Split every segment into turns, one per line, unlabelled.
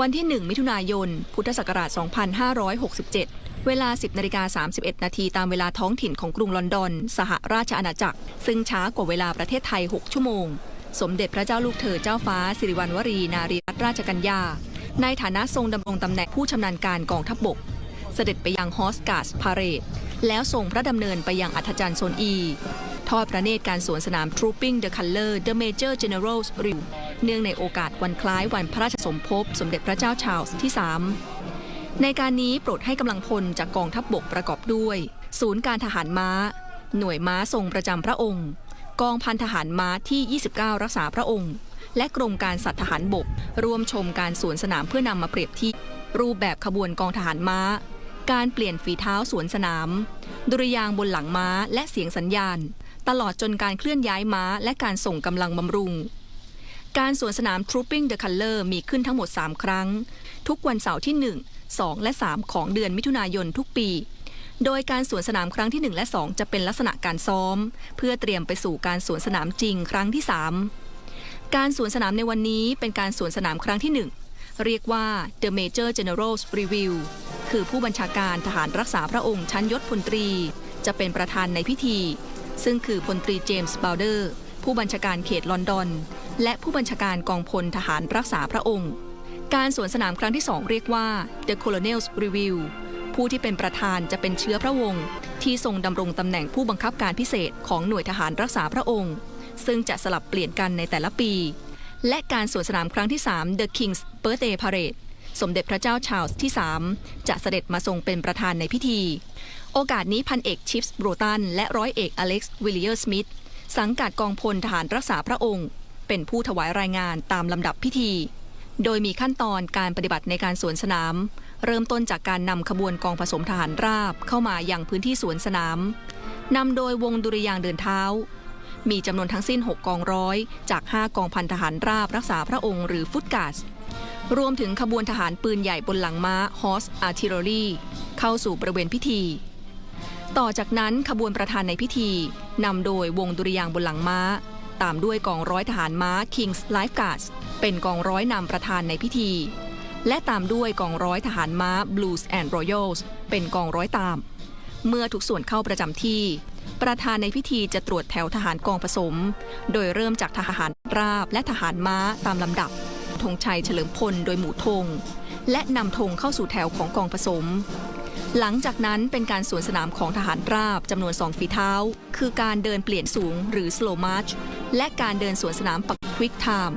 วันที่ 1 มิถุนายน พุทธศักราช 2567 เวลา 10นาฬิกา31 นาทีตามเวลาท้องถิ่นของกรุงลอนดอน สหราชอาณาจักร ซึ่งช้ากว่าเวลาประเทศไทย 6 ชั่วโมง สมเด็จพระเจ้าลูกเธอเจ้าฟ้า สิริวัณวรีนารีรัตนราชกัญญา ในฐานะทรงดำรงตำแหน่งผู้ชำนาญการกองทัพบบก เสด็จไปยังฮอสการ์สพาเรดแล้วส่งพระดำเนินไปยังอัธจันทร์โซนอี ทอดพระเนตรการสวนสนาม Trooping the Color the Major General's Review เนื่องในโอกาสวันคล้ายวันพระราชสมภพสมเด็จพระเจ้าชาร์ลส์ที่ 3 ในการนี้โปรดให้กำลังพลจากกองทัพบบกประกอบด้วย ศูนย์การทหารม้า หน่วยม้าทรงประจำพระองค์ กองพันทหารม้าที่ 29 รักษาพระองค์ และกรมการสัตว์ทหารบกร่วมชมการสวนสนามเพื่อนำมาเปรียบเทียบรูปแบบขบวนกองทหารม้า การเปลี่ยนฝีเท้าสวนสนาม ดุริยางบนหลังม้าและเสียงสัญญาณ ตลอดจนการเคลื่อนย้ายม้าและการส่งกำลังบำรุง การสวนสนาม Trooping the Color มีขึ้นทั้งหมด 3 ครั้ง ทุกวันเสาร์ที่ 1 2 และ 3 ของเดือนมิถุนายนทุกปี โดยการสวนสนามครั้งที่ 1 และ 2 จะเป็นลักษณะการซ้อม เพื่อเตรียมไปสู่การสวนสนามจริงครั้งที่ 3 การสวนสนามในวันนี้เป็นการสวนสนามครั้งที่ 1 เรียกว่า The Major General's Review คือผู้บัญชาการทหารรักษาพระองค์ชั้นยศพลตรี จะเป็นประธานในพิธี ซึ่งคือพลตรีเจมส์บาวเดอร์ผู้บัญชาการเขตลอนดอน และผู้บัญชาการกองพลทหารรักษาพระองค์ การสวนสนามครั้งที่2เรียกว่า The Colonel's Review ผู้ที่เป็นประธานจะเป็นเชื้อพระวงศ์ที่ทรงดำรงตำแหน่งผู้บังคับการพิเศษของหน่วยทหารรักษาพระองค์ ซึ่งจะสลับเปลี่ยนกันในแต่ละปี และการสวนสนามครั้งที่ 3 The King's Birthday Parade สมเด็จพระเจ้าชาร์ลส์ที่ 3 จะเสด็จมาทรงเป็นประธานในพิธี โอกาสนี้พันเอกชิปส์โบรตันและร้อยเอกอเล็กซ์วิลเลียร์สมิธสังกัดกองพลทหารรักษาพระองค์ เป็นผู้ถวายรายงานตามลำดับพิธี โดยมีขั้นตอนการปฏิบัติในการสวนสนาม เริ่มต้นจากการนำขบวนกองผสมทหารราบเข้ามาอยังพื้นที่สวนสนามนำโดยวงดุริยางเดินเท้า มีจำนวนทั้งสิ้น 6 กองร้อย จาก 5 กองพันทหารราบรักษาพระองค์หรือฟุตกาสรวมถึงขบวนทหารปืนใหญ่บนหลังม้า Horse Artillery เข้าสู่บริเวณพิธี ต่อจากนั้นขบวนประธานในพิธีนำโดยวงดุริยางบนหลังม้า ตามด้วยกองร้อยทหารม้า King's Life Guards เป็นกองร้อยนำประธานในพิธี และตามด้วยกองร้อยทหารม้า Blues and Royals เป็นกองร้อยตาม เมื่อทุกส่วนเข้าประจำที่ ประธานในพิธีจะตรวจแถวทหารกองผสม โดยเริ่มจากทหารราบและทหารม้าตามลำดับธงชัยเฉลิมพลโดยหมู่ธงและนำธงเข้าสู่แถวของกองผสมหลังจากนั้นเป็นการสวนสนามของทหารราบจำนวนสองฝีเท้า คือการเดินเปลี่ยนสูงหรือ slow march และการเดินสวนสนามปัก quick time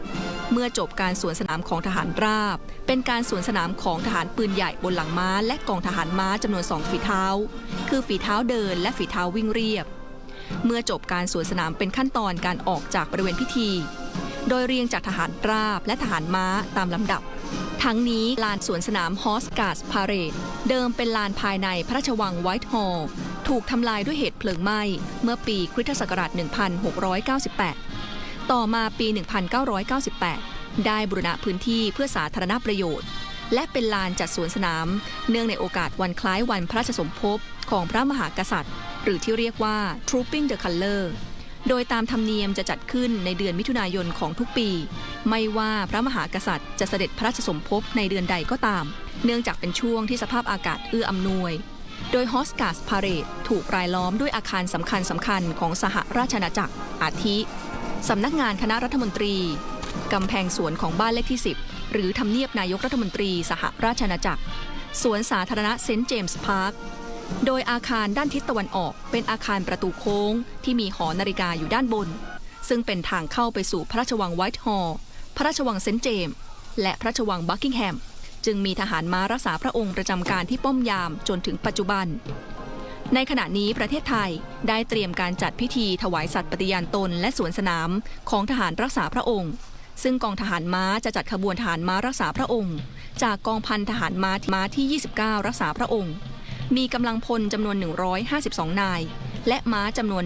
เมื่อจบการสวนสนามของทหารราบ เป็นการสวนสนามของทหารปืนใหญ่บนหลังม้า และกองทหารม้าจำนวนสองฝีเท้า คือฝีเท้าเดินและฝีเท้าวิ่งเรียบ เมื่อจบการสวนสนามเป็นขั้นตอนการออกจากบริเวณพิธี โดยเรียงจากทหารราบและทหารม้าตามลำดับ ทั้งนี้ลานสวนสนามฮอสการ์สพาเรดเดิมเป็นลานภายในพระราชวังไวท์ฮอลล์ ถูกทำลายด้วยเหตุเพลิงไหม้ เมื่อปีคริสตศักราช 1698 ต่อมาปี 1998 ได้บูรณะพื้นที่เพื่อสาธารณประโยชน์ และเป็นลานจัดสวนสนาม เนื่องในโอกาสวันคล้ายวันพระราชสมภพของพระมหากษัตริย์ หรือที่เรียกว่า Trooping the Color โดยตามธรรมเนียมจะจัดขึ้นในเดือนมิถุนายนของทุกปี ไม่ว่าพระมหากษัตริย์จะเสด็จพระราชสมภพในเดือนใดก็ตาม เนื่องจากเป็นช่วงที่สภาพอากาศเอื้ออำนวย โดยฮอสการ์สพาเรดถูกรายล้อมด้วยอาคารสำคัญสำคัญของสหราชอาณาจักร อาทิสำนักงานคณะรัฐมนตรีกำแพงสวนของบ้านเลขที่ 10 หรือทำเนียบนายกรัฐมนตรีสหราชอาณาจักร สวนสาธารณะเซนต์เจมส์พาร์ค โดยอาคารด้านทิศตะวันออก เป็นอาคารประตูโค้ง ที่มีหอนาฬิกาอยู่ด้านบน ซึ่งเป็นทางเข้าไปสู่พระราชวังไวท์ฮอลล์ พระราชวังเซนต์เจมส์และพระราชวังบักกิงแฮม จึงมีทหารม้ารักษาพระองค์ประจำการที่ป้อมยามจนถึงปัจจุบัน ในขณะนี้ประเทศไทยได้เตรียมการจัดพิธีถวายสัตย์ปฏิญาณตนและสวนสนามของทหารรักษาพระองค์ ซึ่งกองทหารม้าจะจัดขบวนทหารม้ารักษาพระองค์ จากกองพันทหารม้าม้าที่ 29 รักษาพระองค์ มีกำลังพลจำนวน 152 นาย และม้าจำนวน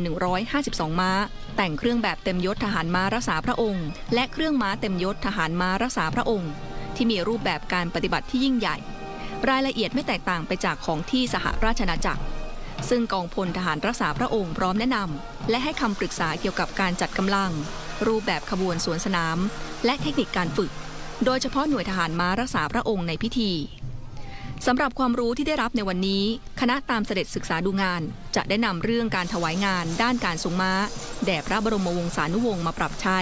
152 ม้า แต่งเครื่องแบบเต็มยศทหารม้ารักษาพระองค์ และเครื่องม้าเต็มยศทหารม้ารักษาพระองค์ ที่มีรูปแบบการปฏิบัติที่ยิ่งใหญ่ รายละเอียดไม่แตกต่างไปจากของที่สหราชอาณาจักร ซึ่งกองพลทหารรักษาพระองค์พร้อมแนะนำและให้คำปรึกษาเกี่ยวกับการจัดกำลัง รูปแบบขบวนสวนสนาม และเทคนิคการฝึก โดยเฉพาะหน่วยทหารม้ารักษาพระองค์ในพิธีสำหรับความรู้ที่ได้รับในวันนี้ คณะตามเสด็จศึกษาดูงาน จะได้นำเรื่องการถวายงาน ด้านการทรงม้า แด่พระบรมวงศานุวงศ์มาปรับใช้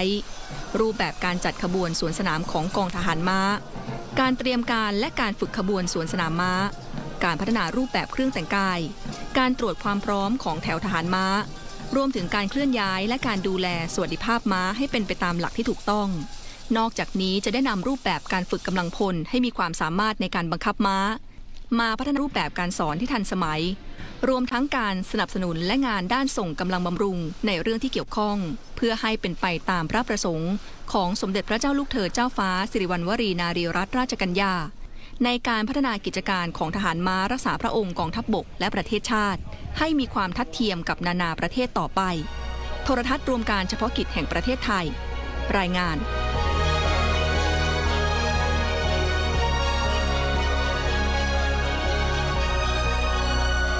รูปแบบการจัดขบวนสวนสนามของกองทหารม้า การเตรียมการและการฝึกขบวนสวนสนามม้า การพัฒนารูปแบบเครื่องแต่งกาย การตรวจความพร้อมของแถวทหารม้า รวมถึงการเคลื่อนย้ายและการดูแลสวัสดิภาพม้าให้เป็นไปตามหลักที่ถูกต้องนอกจากนี้จะได้นำรูปแบบการฝึกกำลังพลให้มีความสามารถในการบังคับม้า มาพัฒนารูปแบบการสอนที่ทันสมัย รวมทั้งการสนับสนุนและงานด้านส่งกำลังบำรุงในเรื่องที่เกี่ยวข้อง เพื่อให้เป็นไปตามพระประสงค์ ของสมเด็จพระเจ้าลูกเธอเจ้าฟ้า สิริวัณวรีนารีรัตนราชกัญญา ในการพัฒนากิจการของทหารม้ารักษาพระองค์กองทัพบบกและประเทศชาติ ให้มีความทัดเทียมกับนานาประเทศต่อไป โทรทัศน์รวมการเฉพาะกิจแห่งประเทศไทย รายงาน